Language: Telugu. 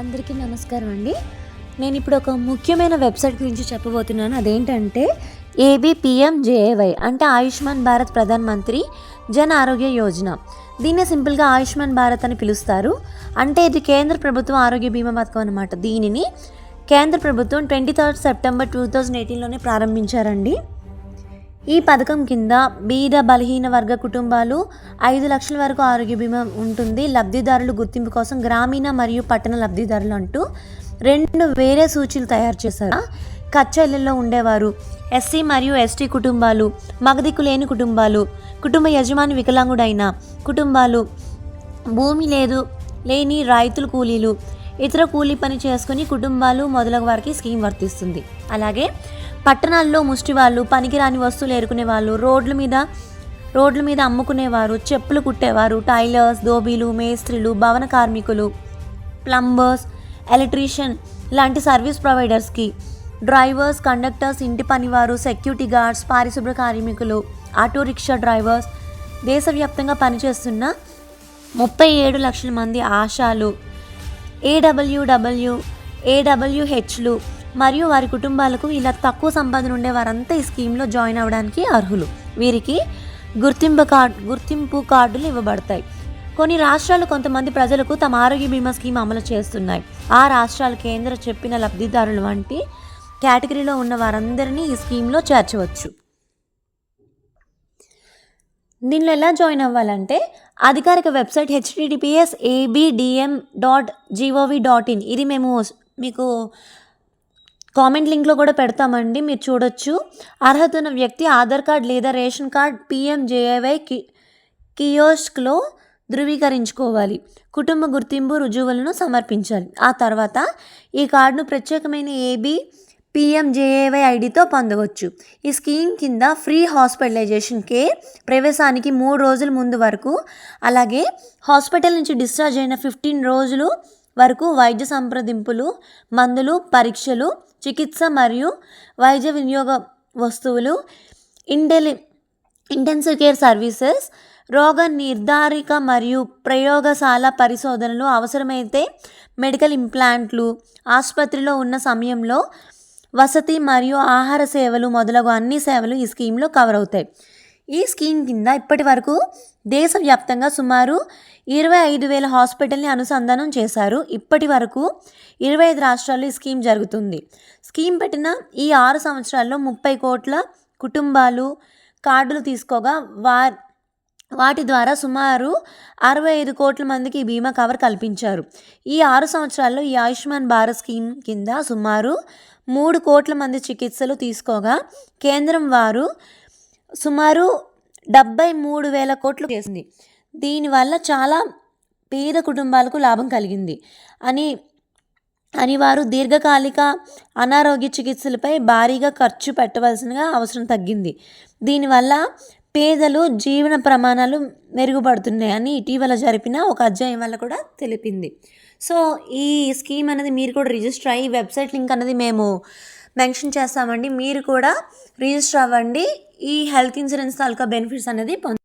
అందరికీ నమస్కారం అండి. నేను ఇప్పుడు ఒక ముఖ్యమైన వెబ్సైట్ గురించి చెప్పబోతున్నాను. అదేంటంటే ఏబిపిఎంజేఏవై అంటే ఆయుష్మాన్ భారత్ ప్రధాన్ మంత్రి జన్ ఆరోగ్య యోజన. దీన్నే సింపుల్గా ఆయుష్మాన్ భారత్ అని పిలుస్తారు. అంటే ఇది కేంద్ర ప్రభుత్వం ఆరోగ్య బీమా పథకం అనమాట దీనిని కేంద్ర ప్రభుత్వం twenty third September two thousand ఎయిటీన్లోనే ప్రారంభించారండి. ఈ పథకం కింద బీద బలహీన వర్గ కుటుంబాలు ఐదు లక్షల వరకు ఆరోగ్య బీమా ఉంటుంది. లబ్ధిదారులు గుర్తింపు కోసం గ్రామీణ మరియు పట్టణ లబ్ధిదారులు అంటూ రెండు వేరే సూచీలు తయారు చేశారు. కచ్చయిలలో ఉండేవారు. ఎస్సీ మరియు ఎస్టీ కుటుంబాలు మగదిక్కు లేని కుటుంబాలు కుటుంబ యజమాని వికలాంగుడైన కుటుంబాలు భూమి లేదు లేని రైతులు కూలీలు ఇతర కూలీ పని చేసుకుని కుటుంబాలు మొదలగు వారికి స్కీమ్ వర్తిస్తుంది. అలాగే పట్టణాల్లో ముష్టివాళ్ళు పనికిరాని వస్తువులు ఏరుకునే వాళ్ళు రోడ్ల మీద రోడ్ల మీద అమ్ముకునేవారు చెప్పులు కుట్టేవారు టైలర్స్ దోబీలు మేస్త్రీలు భవన కార్మికులు ప్లంబర్స్ ఎలక్ట్రీషియన్ లాంటి సర్వీస్ ప్రొవైడర్స్కి డ్రైవర్స్ కండక్టర్స్ ఇంటి పనివారు సెక్యూరిటీ గార్డ్స్ పారిశుభ్ర కార్మికులు ఆటో రిక్షా డ్రైవర్స్ దేశవ్యాప్తంగా పనిచేస్తున్న ముప్పై ఏడు లక్షల మంది ఆశాలు ఏడబ్ల్యూడబ్ల్యూ ఏడబ్ల్యూహెచ్లు మరియు వారి కుటుంబాలకు ఇలా తక్కువ సంపాదన ఉండే వారంతా ఈ స్కీమ్లో జాయిన్ అవ్వడానికి అర్హులు. వీరికి గుర్తింపు కార్డు గుర్తింపు కార్డులు ఇవ్వబడతాయి. కొన్ని రాష్ట్రాలు కొంతమంది ప్రజలకు తమ ఆరోగ్య బీమా స్కీమ్ అమలు చేస్తున్నాయి. ఆ రాష్ట్రాలు కేంద్ర చెప్పిన లబ్ధిదారులు వంటి కేటగిరీలో ఉన్న వారందరినీ ఈ స్కీమ్లో చేర్చవచ్చు. దీనిలో ఎలా జాయిన్ అవ్వాలంటే అధికారిక website HTTPS ABDM dot GOV dot in. ఇది మేము మీకు కామెంట్ లింక్లో కూడా పెడతామండి మీరు చూడొచ్చు. అర్హత ఉన్న వ్యక్తి ఆధార్ కార్డ్ లేదా రేషన్ కార్డ్ పిఎంజేఏవై కి కియోస్క్లో ధృవీకరించుకోవాలి. కుటుంబ గుర్తింపు రుజువులను సమర్పించాలి. ఆ తర్వాత ఈ కార్డును ప్రత్యేకమైన ఏబి పిఎంజేఏవై ఐడితో పొందవచ్చు. ఈ స్కీమ్ కింద ఫ్రీ హాస్పిటలైజేషన్ కేర్ ప్రవేశానికి మూడు రోజుల ముందు వరకు అలాగే హాస్పిటల్ నుంచి డిశ్చార్జ్ అయిన ఫిఫ్టీన్ రోజులు వరకు వైద్య సంప్రదింపులు మందులు పరీక్షలు చికిత్స మరియు వైద్య వినియోగ వస్తువులు ఇంటెలి ఇంటెన్సివ్ కేర్ సర్వీసెస్ రోగ నిర్ధారిక మరియు ప్రయోగశాల పరిశోధనలు అవసరమైతే మెడికల్ ఇంప్లాంట్లు ఆసుపత్రిలో ఉన్న సమయంలో వసతి మరియు ఆహార సేవలు మొదలగు అన్ని సేవలు ఈ స్కీమ్లో కవర్ అవుతాయి ఈ స్కీమ్ కింద ఇప్పటి వరకు దేశవ్యాప్తంగా సుమారు ఇరవై ఐదు వేల హాస్పిటల్ని అనుసంధానం చేశారు. ఇప్పటి వరకు ఇరవై ఐదు రాష్ట్రాల్లో ఈ స్కీమ్ జరుగుతుంది. స్కీమ్ పెట్టిన ఈ ఆరు సంవత్సరాల్లో ముప్పై కోట్ల కుటుంబాలు కార్డులు తీసుకోగా వారి వాటి ద్వారా సుమారు అరవై ఐదు కోట్ల మందికి ఈ బీమా కవర్ కల్పించారు. ఈ ఆరు సంవత్సరాల్లో ఈ ఆయుష్మాన్ భారత్ స్కీమ్ కింద సుమారు మూడు కోట్ల మంది చికిత్సలు తీసుకోగా కేంద్రం వారు సుమారు డెబ్బై మూడు వేల కోట్లు చేసింది. దీనివల్ల చాలా పేద కుటుంబాలకు లాభం కలిగింది. అని అని వారు దీర్ఘకాలిక అనారోగ్య చికిత్సలపై భారీగా ఖర్చు పెట్టవలసిన అవసరం తగ్గింది. దీనివల్ల పేదలు జీవన ప్రమాణాలు మెరుగుపడుతున్నాయని ఇటీవల జరిపిన ఒక అధ్యాయం వల్ల కూడా తెలిపింది. సో ఈ స్కీమ్ అనేది మీరు కూడా రిజిస్టర్ అయ్యి వెబ్సైట్ లింక్ అనేది మేము మెన్షన్ చేస్తామండి. మీరు కూడా రిజిస్టర్ అవ్వండి. ఈ హెల్త్ ఇన్సూరెన్స్ తాలూకా బెనిఫిట్స్ అనేది పొంద